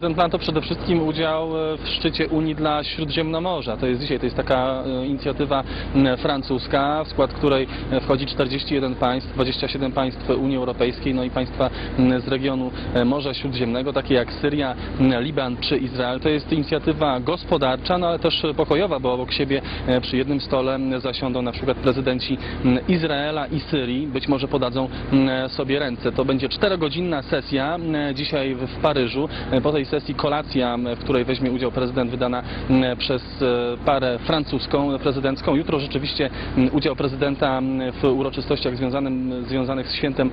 Ten plan to przede wszystkim udział e, w szczycie Unii dla Śródziemnomorza. To jest dzisiaj, to jest taka e, inicjatywa francuska, w skład której e, wchodzi 41 państw, 27 państw Unii Europejskiej, no i państwa z regionu Morza Śródziemnego, takie jak Syria, Liban czy Izrael. To jest inicjatywa gospodarcza, no ale też pokojowa, bo obok siebie przy jednym stole zasiądą na przykład prezydenci Izraela i Syrii. Być może podadzą sobie ręce. To będzie czterogodzinna sesja dzisiaj w Paryżu. Po tej sesji kolacja, w której weźmie udział prezydent, wydana przez e, parę francuską, prezydencką. Jutro rzeczywiście udział prezydenta w uroczystościach związanym, związanych z świętem,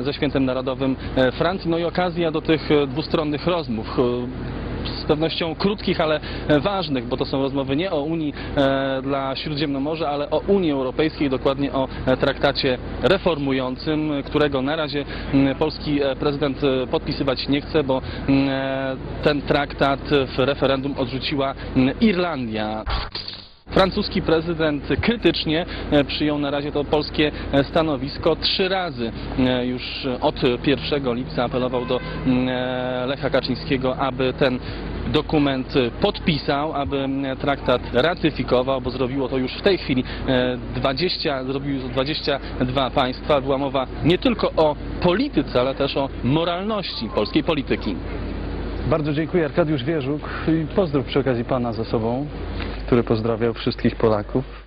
ze świętem narodowym e, Francji. No i okazja do tych e, dwustronnych rozmów. Z pewnością krótkich, ale e, ważnych, bo to są rozmowy nie o Unii e, dla Śródziemnomorza, ale o Unii Europejskiej, dokładnie o e, traktacie reformującym, którego na razie polski prezydent podpisywać nie chce, bo ten traktat w referendum odrzuciła Irlandia. Francuski prezydent krytycznie e, przyjął na razie to polskie e, stanowisko. Trzy razy e, już od 1 lipca apelował do mm, Lecha Kaczyńskiego, aby ten dokument podpisał, aby mm, traktat ratyfikował, bo zrobiło to już w tej chwili e, 20, zrobił to 22 państwa. Była mowa nie tylko o polityce, ale też o moralności polskiej polityki. Bardzo dziękuję Arkadiusz Wierzuk i pozdrów przy okazji Pana za sobą, który pozdrawiał wszystkich Polaków.